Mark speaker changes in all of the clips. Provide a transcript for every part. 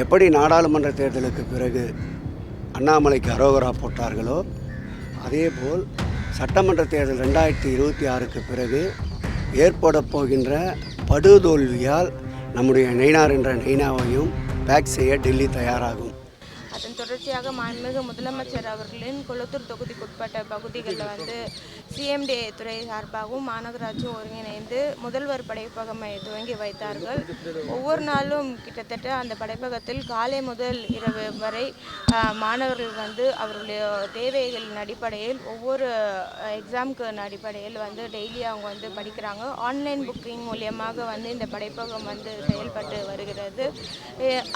Speaker 1: எப்படி நாடாளுமன்ற தேர்தலுக்கு பிறகு அண்ணாமலைக்கு அரோகரா போட்டார்களோ அதேபோல் சட்டமன்ற தேர்தல் ரெண்டாயிரத்தி இருபத்தி ஆறுக்கு பிறகு ஏற்பட போகின்ற படுதோல்வியால் நம்முடைய நைனார் என்ற நைனாவையும் பேக் செய்ய டெல்லி தயாராகும்.
Speaker 2: அதன் தொடர்ச்சியாக மாண்புமிகு முதலமைச்சர் அவர்களின் கொளத்தூர் தொகுதிக்குட்பட்ட பகுதிகளில் வந்து சிஎம்டிஏ துறை சார்பாகவும் மாநகராட்சியும் ஒருங்கிணைந்து முதல்வர் படைப்பகமை துவங்கி வைத்தார்கள். ஒவ்வொரு நாளும் கிட்டத்தட்ட அந்த படைப்பகத்தில் காலை முதல் இரவு வரை மாணவர்கள் வந்து அவருடைய தேவைகளின் அடிப்படையில் ஒவ்வொரு எக்ஸாமுக்கு அடிப்படையில் வந்து டெய்லி அவங்க வந்து படிக்கிறாங்க. ஆன்லைன் புக்கிங் மூலியமாக வந்து இந்த படைப்பகம் வந்து செயல்பட்டு வருகிறது.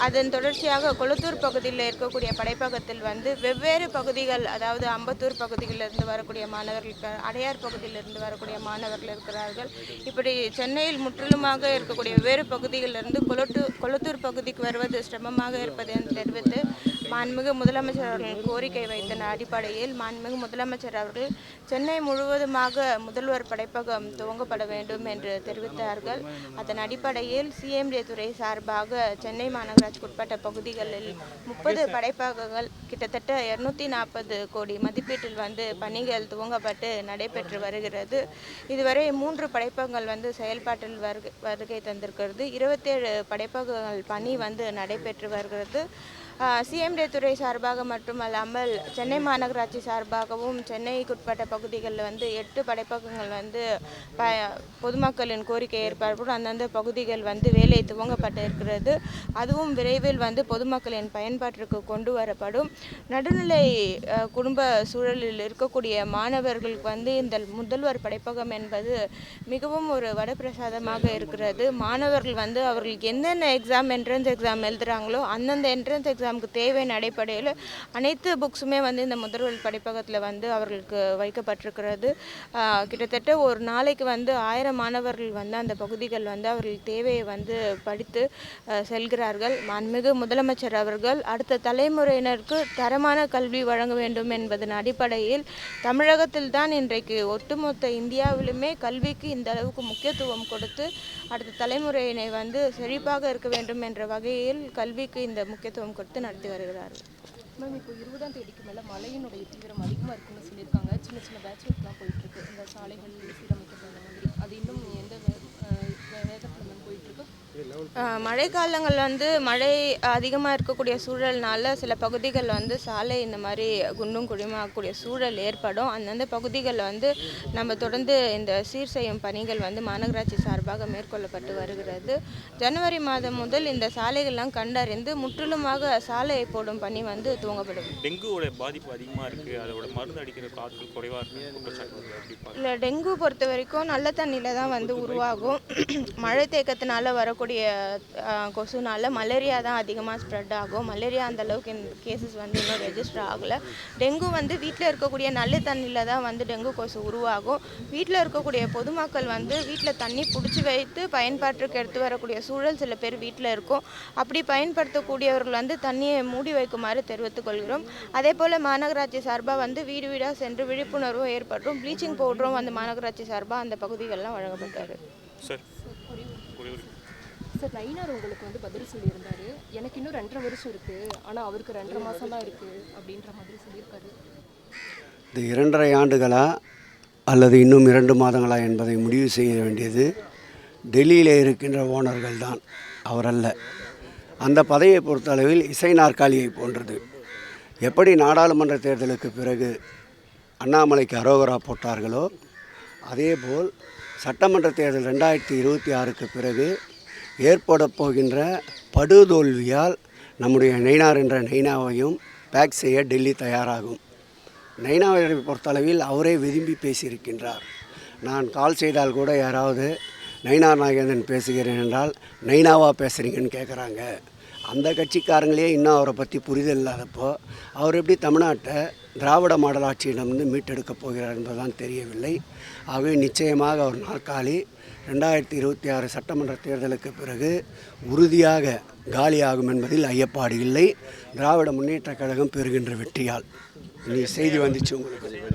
Speaker 2: அதன் தொடர்ச்சியாக கொளத்தூர் பகுதியில் இருக்க இருக்கக்கூடிய படைப்பகத்தில் வந்து வெவ்வேறு பகுதிகள் அதாவது அம்பத்தூர் பகுதிகளிலிருந்து வரக்கூடிய மாணவர்கள் அடையார் பகுதியிலிருந்து வரக்கூடிய மாணவர்கள் இருக்கிறார்கள். இப்படி சென்னையில் முற்றிலுமாக இருக்கக்கூடிய வெவ்வேறு பகுதிகளிலிருந்து கொளத்தூர் கொளத்தூர் பகுதிக்கு வருவது சிரமமாக இருப்பதை தெரிவித்து மாண்புமிகு முதலமைச்சர் அவர்கள் கோரிக்கை வைத்த அடிப்படையில் மாண்புமிகு முதலமைச்சர் அவர்கள் சென்னை முழுவதுமாக முதல்வர் படைப்பகம் துவங்கப்பட வேண்டும் என்று தெரிவித்தார்கள். அதன் அடிப்படையில் சிஎம்டி துறை சார்பாக சென்னை மாநகராட்சிக்குட்பட்ட பகுதிகளில் முப்பது படைப்பகங்கள் கிட்டத்தட்ட இருநூத்தி நாற்பது கோடி மதிப்பீட்டில் வந்து பணிகள் துவங்கப்பட்டு நடைபெற்று வருகிறது. இதுவரை மூன்று படைப்பகங்கள் வந்து செயல்பாட்டில் வருகை வருகை தந்திருக்கிறது. இருபத்தேழு படைப்பகங்கள் பணி வந்து நடைபெற்று வருகிறது. சிஎம்டி துறை சார்பாக மட்டுமல்லாமல் சென்னை மாநகராட்சி சார்பாகவும் சென்னைக்குட்பட்ட பகுதிகளில் வந்து எட்டு படைப்பகங்கள் வந்து ப பொதுமக்களின் கோரிக்கை ஏற்பாடு அந்தந்த பகுதிகள் வந்து வேலை துவங்கப்பட்டு இருக்கிறது. அதுவும் விரைவில் வந்து பொதுமக்களின் பயன்பாட்டிற்கு கொண்டு வரப்படும். நடுநிலை குடும்ப சூழலில் இருக்கக்கூடிய மாணவர்களுக்கு வந்து இந்த முதல்வர் படைப்பகம் என்பது மிகவும் ஒரு வடப்பிரசாதமாக இருக்கிறது. மாணவர்கள் வந்து அவர்களுக்கு என்னென்ன எக்ஸாம் என்ட்ரன்ஸ் எக்ஸாம் எழுதுகிறாங்களோ அந்தந்த என்ட்ரன்ஸ் எக்ஸாமுக்கு தேவையான அடிப்படையில் அனைத்து புக்ஸுமே வந்து இந்த முதல்வர் படிப்பகத்தில் வந்து அவர்களுக்கு வைக்கப்பட்டிருக்கிறது. கிட்டத்தட்ட ஒரு நாளைக்கு வந்து ஆயிரம் மாணவர்கள் வந்து அந்த பகுதிகள் வந்து அவர்கள் தேவையை வந்து படித்து செல்கிறார்கள். மாண்புமிகு முதலமைச்சர் அவர்கள் அடுத்த தலைமுறையினருக்கு தரமான கல்வி வழங்க வேண்டும் என்பதன் அடிப்படையில் தமிழகத்தில் தான் இன்றைக்கு ஒட்டுமொத்த இந்தியாவிலுமே கல்விக்கு இந்த அளவுக்கு முக்கியத்துவம் கொடுத்து அடுத்த தலைமுறையினை வந்து செழிப்பாக இருக்க வேண்டும் என்ற வகையில் கல்விக்கு இந்த முக்கியத்துவம் கொடுத்து நடத்தி வருகிறார்
Speaker 3: மேம் இப்போ இருபதாம் தேதிக்கு மேலே மழையினுடைய தீவிரம் அதிகமாக இருக்குன்னு சொல்லியிருக்காங்க. சின்ன சின்ன பேச்சுலர்ஸ்லாம் போயிட்டுருக்கு இந்த சாலைகள் சீரமைக்கிறது அந்த மாதிரி அது இன்னும் எந்த வே- அஹ் வேகத்தில் மேம் போயிட்டுருக்கு
Speaker 2: ஆஹ் மழைக்காலங்கள் வந்து மழை அதிகமாக இருக்கக்கூடிய சூழல்னால சில பகுதிகளில் வந்து சாலை இந்த மாதிரி குண்டும் குழியுமாகக்கூடிய சூழல் ஏற்படும். அந்தந்த பகுதிகளில் வந்து நம்ம தொடர்ந்து இந்த சீர் செய்யும் பணிகள் வந்து மாநகராட்சி சார்பாக மேற்கொள்ளப்பட்டு வருகிறது. ஜனவரி மாதம் முதல் இந்த சாலைகள்லாம் கண்டறிந்து முற்றிலுமாக சாலையை போடும் பணி வந்து துவங்கப்படும்.
Speaker 4: டெங்குவோட பாதிப்பு அதிகமாக இருக்குது அதோட மருந்து அடிக்கிற ஆட்கள் குறைவாக இருக்குது
Speaker 2: இல்லை டெங்கு பொறுத்த வரைக்கும் நல்ல தண்ணியில் தான் வந்து உருவாகும். மழை தேக்கத்தினால வரக்கூடிய கொசுனால மலேரியா தான் அதிகமாக ஸ்ப்ரெட் ஆகும். மலேரியா அந்த அளவுக்கு கேசஸ் வந்து இன்னும் ரெஜிஸ்டர் ஆகலை. டெங்கு வந்து வீட்டில் இருக்கக்கூடிய நல்ல தண்ணியில் தான் வந்து டெங்கு கொசு உருவாகும். வீட்டில் இருக்கக்கூடிய பொதுமக்கள் வந்து வீட்டில் தண்ணி பிடிச்சி வைத்து பயன்பாட்டுக்கு எடுத்து வரக்கூடிய சூழல் சில பேர் வீட்டில் இருக்கும். அப்படி பயன்படுத்தக்கூடியவர்கள் வந்து தண்ணியை மூடி வைக்குமாறு தெரிவித்துக் கொள்கிறோம். அதே போல் மாநகராட்சி சார்பாக வந்து வீடு வீடாக சென்று விழிப்புணர்வும் ஏற்படும் ப்ளீச்சிங் பவுடரும் வந்து மாநகராட்சி சார்பாக அந்த பகுதிகளெலாம் வழங்கப்பட்டார்.
Speaker 4: சார்
Speaker 3: சார் நயினார் உங்களுக்கு வந்து பதில் சொல்லியிருந்தாரு. எனக்கு இன்னும் ரெண்டரை வருஷம் இருக்குது ஆனால் அவருக்கு ரெண்டரை மாதம் தான் இருக்குது அப்படின்ற மாதிரி சொல்லியிருக்காரு.
Speaker 1: இந்த இரண்டரை ஆண்டுகளா அல்லது இன்னும் இரண்டு மாதங்களா என்பதை முடிவு செய்ய வேண்டியது டெல்லியில் இருக்கின்ற ஓனர்கள் தான். அவரல்ல. அந்த பதவியை பொறுத்தளவில் இசை நாற்காலியை போன்றது. எப்படி நாடாளுமன்ற தேர்தலுக்கு பிறகு அண்ணாமலைக்கு அரோகரா போட்டார்களோ அதேபோல் சட்டமன்ற தேர்தல் ரெண்டாயிரத்தி இருபத்தி ஆறுக்கு பிறகு ஏற்பட போகின்ற படுதோல்வியால் நம்முடைய நைனார் என்ற நைனாவையும் பேக் செய்ய டெல்லி தயாராகும். நைனாவை பொறுத்தளவில் அவரே விரும்பி பேசியிருக்கின்றார். நான் கால் செய்தால் கூட யாராவது நைனார் நாகேந்திரன் பேசுகிறேன் என்றால் நைனாவா பேசுகிறீங்கன்னு கேட்குறாங்க அந்த கட்சிக்காரங்களே இன்னும் அவரை பற்றி புரிதல் இல்லாதப்போ அவர் எப்படி தமிழ்நாட்டை திராவிட மாடலாட்சியிடமிருந்து மீட்டெடுக்கப் போகிறார் என்பதுதான் தெரியவில்லை. ஆகவே நிச்சயமாக அவர் நாற்காலி ரெண்டாயிரத்தி இருபத்தி ஆறு சட்டமன்ற தேர்தலுக்கு பிறகு உறுதியாக காலியாகும் என்பதில் ஐயப்பாடு இல்லை. திராவிட முன்னேற்றக் கழகம் பெறுகின்ற வெற்றியால். இன்னைக்கு செய்தி வந்துச்சு உங்களுக்கு.